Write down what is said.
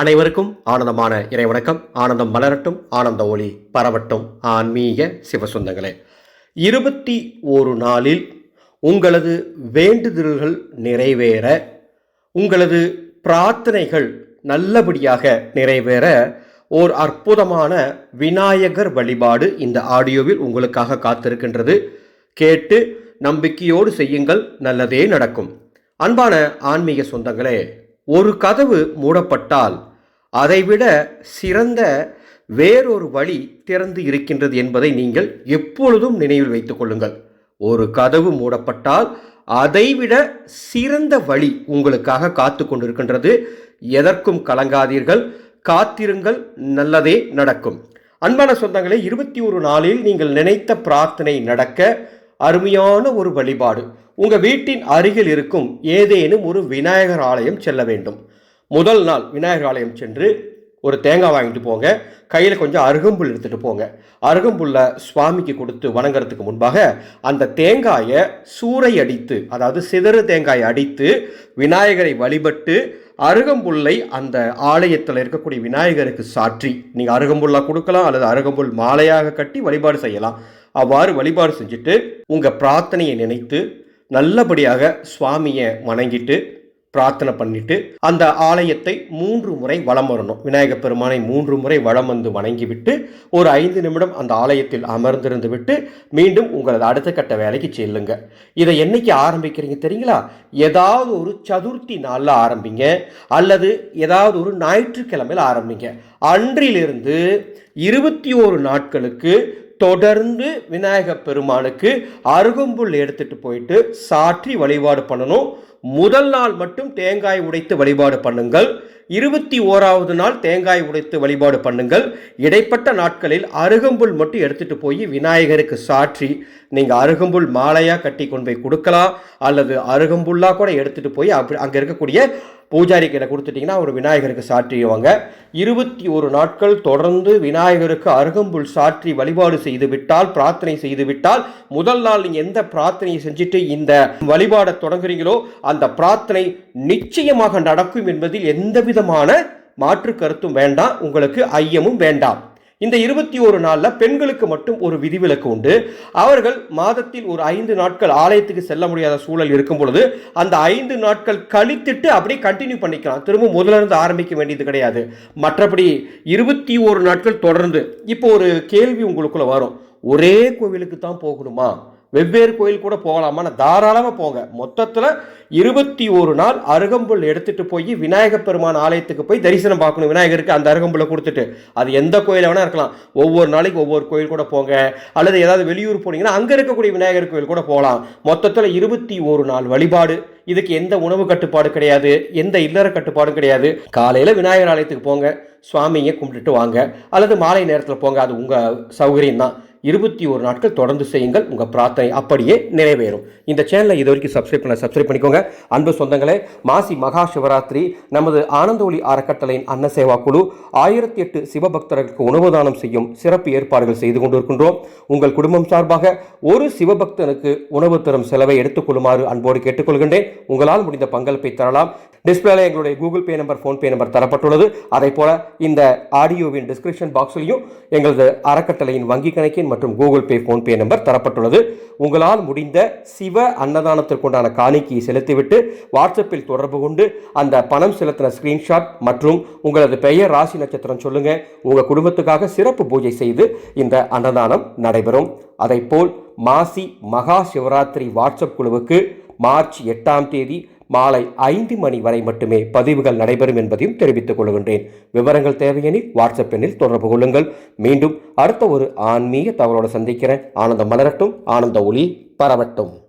அனைவருக்கும் ஆனந்தமான இறைவணக்கம். ஆனந்தம் மலரட்டும் ஆனந்த ஒளி பரவட்டும். ஆன்மீக சிவசுந்தங்களே இருபத்தி ஒரு நாளில் உங்களது வேண்டுதல்கள் நிறைவேற உங்களது பிரார்த்தனைகள் நல்லபடியாக நிறைவேற ஓர் அற்புதமான விநாயகர் வழிபாடு இந்த ஆடியோவில் உங்களுக்காக காத்திருக்கின்றது. கேட்டு நம்பிக்கையோடு செய்யுங்கள் நல்லதே நடக்கும். அன்பான ஆன்மீக சொந்தங்களே ஒரு கதவு மூடப்பட்டால் அதைவிட சிறந்த வேறொரு வழி திறந்து இருக்கின்றது என்பதை நீங்கள் எப்பொழுதும் நினைவில் வைத்துக் கொள்ளுங்கள். ஒரு கதவு மூடப்பட்டால் அதைவிட சிறந்த வழி உங்களுக்காக காத்து கொண்டிருக்கின்றது. எதற்கும் கலங்காதீர்கள். காத்திருங்கள். நல்லதே நடக்கும். அன்பான சொந்தங்களே இருபத்தி ஒரு நாளில் நீங்கள் நினைத்த பிரார்த்தனை நடக்க அருமையான ஒரு வழிபாடு. உங்கள் வீட்டின் அருகில் இருக்கும் ஏதேனும் ஒரு விநாயகர் ஆலயம் செல்ல வேண்டும். முதல் நாள் விநாயகர் ஆலயம் சென்று ஒரு தேங்காய் வாங்கிட்டு போங்க. கையில் கொஞ்சம் அருகம்புல் எடுத்துகிட்டு போங்க. அருகம்புல்லை சுவாமிக்கு கொடுத்து வணங்குறதுக்கு முன்பாக அந்த தேங்காயை சூறை அடித்து அதாவது சிதறு தேங்காயை அடித்து விநாயகரை வழிபட்டு அருகம்புல்லை அந்த ஆலயத்தில் இருக்கக்கூடிய விநாயகருக்கு சாற்றி. நீங்கள் அருகம்புல்லாக கொடுக்கலாம் அல்லது அருகம்புல் மாலையாக கட்டி வழிபாடு செய்யலாம். அவ்வாறு வழிபாடு செஞ்சுட்டு உங்கள் பிரார்த்தனையை நினைத்து நல்லபடியாக சுவாமியை வணங்கிட்டு பிரார்த்தனை பண்ணிட்டு அந்த ஆலயத்தை மூன்று முறை வலம் வரணும். விநாயகப் பெருமானை மூன்று முறை வலம் வந்து வணங்கிவிட்டு ஒரு ஐந்து நிமிடம் அந்த ஆலயத்தில் அமர்ந்திருந்து விட்டு மீண்டும் உங்களது அடுத்த கட்ட வேலைக்கு செல்லுங்க. இதை என்னைக்கு ஆரம்பிக்கிறீங்க தெரியுங்களா? ஏதாவது ஒரு சதுர்த்தி நாளில் ஆரம்பிங்க. அல்லது ஏதாவது ஒரு ஞாயிற்றுக்கிழமையில் ஆரம்பிங்க. அன்றிலிருந்து இருபத்தி ஓரு நாட்களுக்கு தொடர்ந்து விநாயகப் பெருமானுக்கு அருகம்புல் எடுத்துட்டு போயிட்டு சாற்றி வழிபாடு பண்ணணும். முதல் நாள் மட்டும் தேங்காய் உடைத்து வழிபாடு பண்ணுங்கள். இருபத்தி ஓராவது நாள் தேங்காய் உடைத்து வழிபாடு பண்ணுங்கள். இடைப்பட்ட நாட்களில் அருகம்புல் மட்டும் எடுத்துட்டு போய் விநாயகருக்கு சாற்றி நீங்கள் அருகம்புல் மாலையாக கட்டி கொண்டு போய் கொடுக்கலாம். அல்லது அருகம்புல்லாக கூட எடுத்துகிட்டு போய் அப்படி அங்கே இருக்கக்கூடிய பூஜாரி கிட்ட கொடுத்துட்டிங்கன்னா ஒரு விநாயகருக்கு சாற்றிடுவாங்க. இருபத்தி ஒரு நாட்கள் தொடர்ந்து விநாயகருக்கு அருகம்புல் சாற்றி வழிபாடு செய்து விட்டால் பிரார்த்தனை செய்து விட்டால் முதல் நாள் நீங்கள் எந்த பிரார்த்தனையை செஞ்சுட்டு இந்த வழிபாடை தொடங்குறீங்களோ அந்த பிரார்த்தனை நிச்சயமாக நடக்கும் என்பதில் எந்த விதமான மாற்று கருத்தும் வேண்டாம். உங்களுக்கு ஐயமும் வேண்டாம். இந்த இருபத்தி ஒரு நாளில் பெண்களுக்கு மட்டும் ஒரு விதிவிலக்கு உண்டு. அவர்கள் மாதத்தில் ஒரு ஐந்து நாட்கள் ஆலயத்துக்கு செல்ல முடியாத சூழல் இருக்கும் பொழுது அந்த ஐந்து நாட்கள் கழித்துட்டு அப்படியே கண்டினியூ பண்ணிக்கலாம். திரும்ப முதல்ல இருந்து ஆரம்பிக்க வேண்டியது கிடையாது. மற்றபடி இருபத்தி ஒரு நாட்கள் தொடர்ந்து இப்போ ஒரு கேள்வி உங்களுக்குள்ள வரும். ஒரே கோவிலுக்கு தான் போகணுமா? வெவ்வேறு கோயில் கூட போகலாமா? தாராளமாக போங்க. மொத்தத்தில் இருபத்தி ஒரு நாள் அருகம்புல் எடுத்துகிட்டு போய் விநாயகப் பெருமான் ஆலயத்துக்கு போய் தரிசனம் பார்க்கணும். விநாயகருக்கு அந்த அருகம்புல்லை கொடுத்துட்டு. அது எந்த கோயில வேணால் இருக்கலாம். ஒவ்வொரு நாளைக்கு ஒவ்வொரு கோயில் கூட போங்க. அல்லது ஏதாவது வெளியூர் போனீங்கன்னா அங்கே இருக்கக்கூடிய விநாயகர் கோயில் கூட போகலாம். மொத்தத்தில் இருபத்தி ஒரு நாள் வழிபாடு. இதுக்கு எந்த உணவு கட்டுப்பாடு கிடையாது. எந்த இல்லற கட்டுப்பாடும் கிடையாது. காலையில் விநாயகர் ஆலயத்துக்கு போங்க. சுவாமியை கும்பிட்டுட்டு வாங்க. அல்லது மாலை நேரத்தில் போங்க. அது உங்கள் சௌகரியம் தான் இருபத்தி ஒரு நாட்கள் தொடர்ந்து செய்யுங்கள். உங்கள் பிரார்த்தனை அப்படியே நிறைவேறும். இந்த சேனலை இது வரைக்கும் சப்ஸ்கிரைப் பண்ண சப்ஸ்கிரைப் பண்ணிக்கோங்க. அன்பு சொந்தங்களே மாசி மகா சிவராத்திரி நமது ஆனந்த ஒளி அறக்கட்டளையின் அன்ன சேவா குழு ஆயிரத்தி எட்டு சிவபக்தர்களுக்கு உணவு தானம் செய்யும் சிறப்பு ஏற்பாடுகள் செய்து கொண்டிருக்கின்றோம். உங்கள் குடும்பம் சார்பாக ஒரு சிவபக்தனுக்கு உணவு தரும் செலவை எடுத்துக்கொள்ளுமாறு அன்போடு கேட்டுக்கொள்கின்றேன். உங்களால் முடிந்த பங்களிப்பை தரலாம். டிஸ்பிளேல எங்களுடைய Google Pay number PhonePe number தரப்பட்டுள்ளது. அதே போல இந்த ஆடியோவின் டிஸ்கிரிப்ஷன் பாக்ஸ்லையும் எங்களது அறக்கட்டளையின் வங்கி கணக்கின் மற்றும் கூகுள் பே ஃபோன்பே நம்பர் தரப்பட்டுள்ளது. உங்களால் முடிந்த சிவ அன்னதானத்திற்குண்டான காணிக்கையை செலுத்திவிட்டு வாட்ஸ்அப்பில் தொடர்பு கொண்டு அந்த பணம் செலுத்தின ஸ்கிரீன்ஷாட் மற்றும் உங்களது பெயர் ராசி நட்சத்திரம் சொல்லுங்க. உங்கள் குடும்பத்துக்காக சிறப்பு பூஜை செய்து இந்த அன்னதானம் நடைபெறும். அதைப்போல் மாசி மகா சிவராத்திரி வாட்ஸ்அப் குழுவுக்கு மார்ச் எட்டாம் தேதி மாலை ஐந்து மணி வரை மட்டுமே பதிவுகள் நடைபெறும் என்பதையும் தெரிவித்துக் கொள்கின்றேன். விவரங்கள் தேவையெனில் வாட்ஸ்அப் எண்ணில் தொடர்பு கொள்ளுங்கள். மீண்டும் அடுத்த ஒரு ஆன்மீக தகவலோடு சந்திக்கிறேன். ஆனந்தம் மலரட்டும். ஆனந்த ஒளி பரவட்டும்.